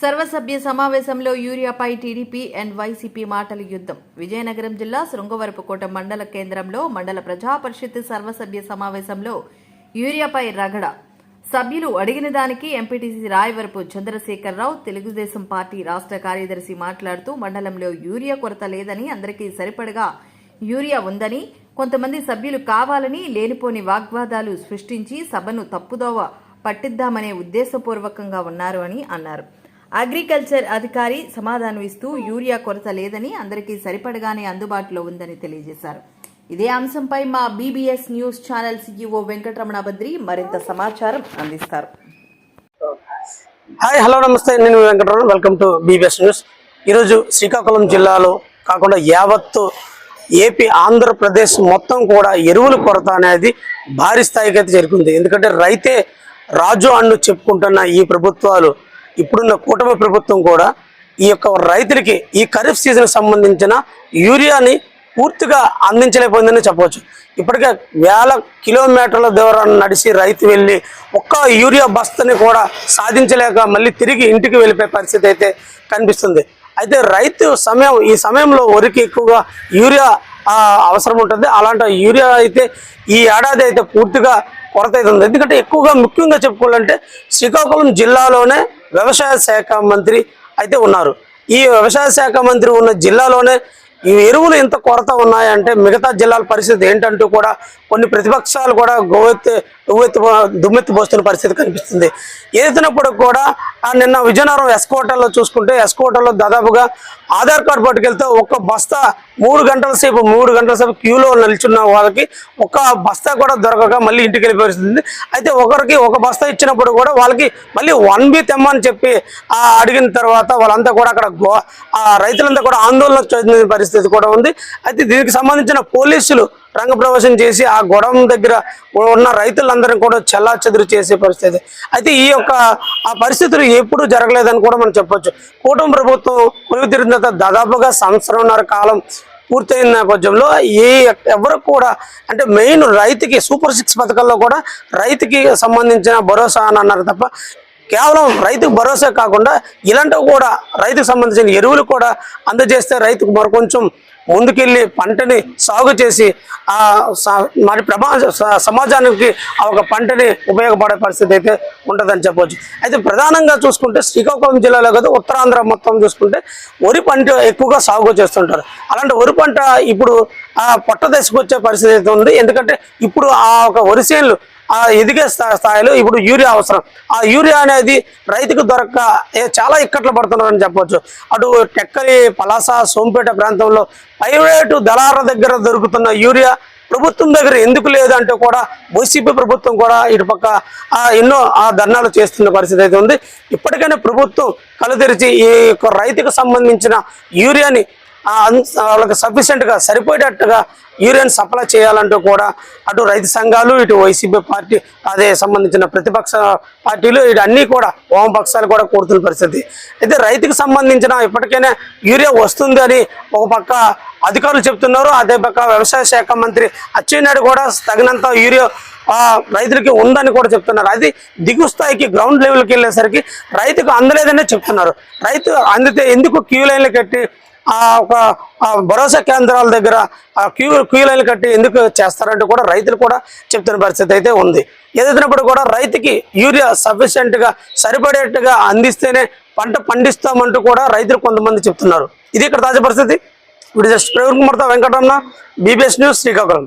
సర్వసభ్య సమావేశంలో యూరియాపై TDP and YCP మాటల యుద్ధం. విజయనగరం జిల్లా శృంగవరపుకోట మండల కేంద్రంలో మండల ప్రజా పరిషత్ సర్వసభ్య సమావేశంలో యూరియాపై రగడ. సభ్యులు అడిగిన దానికి ఎంపీటీసీ రాయవరపు చంద్రశేఖరరావు తెలుగుదేశం పార్టీ రాష్ట్ర కార్యదర్శి మాట్లాడుతూ మండలంలో యూరియా కొరత లేదని అందరికీ సరిపడగా యూరియా ఉందని కొంతమంది సభ్యులు కావాలని లేనిపోని వాగ్వాదాలు సృష్టించి సభను తప్పుదోవ పట్టిద్దామనే ఉద్దేశపూర్వకంగా ఉన్నారు అని అన్నారు. అగ్రికల్చర్ అధికారి సమాధానం ఇస్తూ యూరియా కొరత లేదని అందరికీ సరిపడగానే అందుబాటులో ఉందని తెలియజేశారు. ఇదే అంశంపై మా BBS news channel CEO Venkataramana Badri మరింత సమాచారం అందిస్తారు. Hi hello namaste. నేను Venkataramana. Welcome to BBS news. ఈరోజు శ్రీకాకుళం జిల్లాలో కాకుండా యావత్తు ఏపీ ఆంధ్రప్రదేశ్ మొత్తం కూడా ఎరువుల కొరత అనేది భారీ స్థాయికి అయితే చేరుకుంది. ఎందుకంటే రైతే రాజు అన్ను చెప్పుకుంటున్న ఈ ప్రభుత్వాలు ఇప్పుడున్న కూటమి ప్రభుత్వం కూడా ఈ యొక్క రైతులకి ఈ ఖరీఫ్ సీజన్కి సంబంధించిన యూరియాని పూర్తిగా అందించలేకపోయిందని చెప్పవచ్చు. ఇప్పటికే వేల కిలోమీటర్ల దూరం నడిచి రైతు వెళ్ళి ఒక్క యూరియా బస్తని కూడా సాధించలేక మళ్ళీ తిరిగి ఇంటికి వెళ్ళిపోయే పరిస్థితి అయితే కనిపిస్తుంది. అయితే రైతు సమయం ఈ సమయంలో వరికి ఎక్కువగా యూరియా అవసరం ఉంటుంది. అలాంటి యూరియా అయితే ఈ ఏడాది అయితే పూర్తిగా కొరత అయితే ఉంది. ఎందుకంటే ఎక్కువగా ముఖ్యంగా చెప్పుకోవాలంటే శ్రీకాకుళం జిల్లాలోనే వ్యవసాయ శాఖ మంత్రి అయితే ఉన్నారు. ఈ వ్యవసాయ శాఖ మంత్రి ఉన్న జిల్లాలోనే ఈ ఎరువులు ఇంత కొరత ఉన్నాయంటే మిగతా జిల్లాల పరిస్థితి ఏంటంటూ కూడా కొన్ని ప్రతిపక్షాలు కూడా గోవెత్తి ఉవ్వెత్తి దుమ్మెత్తి పోస్తున్న పరిస్థితి కనిపిస్తుంది. ఏదైనప్పుడు కూడా ఆ నిన్న విజయనగరం ఎస్కోటల్లో చూసుకుంటే ఎస్కోటల్లో దాదాపుగా ఆధార్ కార్డు పట్టుకెళ్తే ఒక్క బస్తా మూడు గంటల సేపు మూడు గంటల సేపు క్యూలో నిల్చున్న వాళ్ళకి ఒక బస్తా కూడా దొరకక మళ్ళీ ఇంటికి వెళ్ళే పరిస్థితి అయితే ఒకరికి ఒక బస్తా ఇచ్చినప్పుడు కూడా వాళ్ళకి మళ్ళీ వన్ బి తెమ్మని చెప్పి అడిగిన తర్వాత వాళ్ళంతా కూడా అక్కడ గో- ఆ రైతులంతా కూడా ఆందోళన చెందిన పరిస్థితి పరిస్థితి కూడా ఉంది. అయితే దీనికి సంబంధించిన పోలీసులు రంగప్రవేశం చేసి ఆ గొడవ దగ్గర ఉన్న రైతులందరినీ కూడా చెల్లాచెదురు చేసే పరిస్థితి. అయితే ఈ యొక్క ఆ పరిస్థితులు ఎప్పుడు జరగలేదని కూడా మనం చెప్పొచ్చు. కూటమి ప్రభుత్వం కొలువుతీరిన తర్వాత దాదాపుగా సంవత్సరంన్నర కాలం పూర్తయిన నేపథ్యంలో ఏ ఎవరు కూడా అంటే మెయిన్ రైతుకి సూపర్ సిక్స్ పథకాల్లో కూడా రైతుకి సంబంధించిన భరోసా అని అన్నారు తప్ప కేవలం రైతుకు భరోసా కాకుండా ఇలాంటివి కూడా రైతుకు సంబంధించిన ఎరువులు కూడా అందజేస్తే రైతుకు మరికొంచెం ముందుకెళ్ళి పంటని సాగు చేసి మరి ప్రభా స- సమాజానికి ఆ ఒక పంటని ఉపయోగపడే పరిస్థితి అయితే ఉంటుందని చెప్పవచ్చు అయితే ప్రధానంగా చూసుకుంటే శ్రీకాకుళం జిల్లాలో కదా ఉత్తరాంధ్ర మొత్తం చూసుకుంటే వరి పంట ఎక్కువగా సాగు చేస్తుంటారు. అలాంటి వరి పంట ఇప్పుడు ఆ పొట్ట దశకు వచ్చే పరిస్థితి అయితే ఉంది. ఎందుకంటే ఇప్పుడు ఆ ఒక వరి చేనులు ఆ ఎదిగే స్థాయిలో ఇప్పుడు యూరియా అవసరం. ఆ యూరియా అనేది రైతుకు దొరక్క చాలా ఇక్కట్లు పడుతున్నారని చెప్పొచ్చు. అటు టెక్కలి పలాస సోంపేట ప్రాంతంలో ప్రైవేటు దళార దగ్గర దొరుకుతున్న యూరియా ప్రభుత్వం దగ్గర ఎందుకు లేదంటే కూడా వైసీపీ ప్రభుత్వం కూడా ఇటుపక్క ఆ ఎన్నో ఆ ధర్నాలు చేస్తున్న పరిస్థితి అయితే ఉంది. ఇప్పటికైనా ప్రభుత్వం కళ్ళు తెరిచి ఈ రైతుకు సంబంధించిన యూరియాని వాళ్ళకి సఫిషియెంట్గా సరిపోయేటట్టుగా యూరియన్ సప్లై చేయాలంటూ కూడా అటు రైతు సంఘాలు ఇటు వైసీపీ పార్టీ అదే సంబంధించిన ప్రతిపక్ష పార్టీలు ఇటు అన్నీ కూడా వామపక్షాలు కూడా కోరుతున్న పరిస్థితి. అయితే రైతుకు సంబంధించిన ఇప్పటికైనా యూరియా వస్తుంది అని ఒక పక్క అధికారులు చెప్తున్నారు. అదే పక్క వ్యవసాయ శాఖ మంత్రి అచ్చెన్నాయుడు కూడా తగినంత యూరియా రైతులకి ఉందని కూడా చెప్తున్నారు. అది దిగు స్థాయికి గ్రౌండ్ లెవెల్కి వెళ్ళేసరికి రైతుకు అందలేదనే చెప్తున్నారు. రైతు అందితే ఎందుకు క్యూ లైన్లు కట్టి ఒక భరోసా కేంద్రాల దగ్గర ఆ క్యూ క్యూ లైన్లు కట్టి ఎందుకు చేస్తారంటే కూడా రైతులు కూడా చెప్తున్న పరిస్థితి అయితే ఉంది. ఏదైనప్పుడు కూడా రైతుకి యూరియా సఫిషియెంట్గా సరిపడేట్టుగా అందిస్తేనే పంట పండిస్తామంటూ కూడా రైతులు కొంతమంది చెప్తున్నారు. ఇది ఇక్కడ తాజా పరిస్థితి. ఇప్పుడు జస్ట్ ప్రవీణ్ కుమార్తో వెంకటరమణ బీబీఎస్ న్యూస్ శ్రీకాకుళం.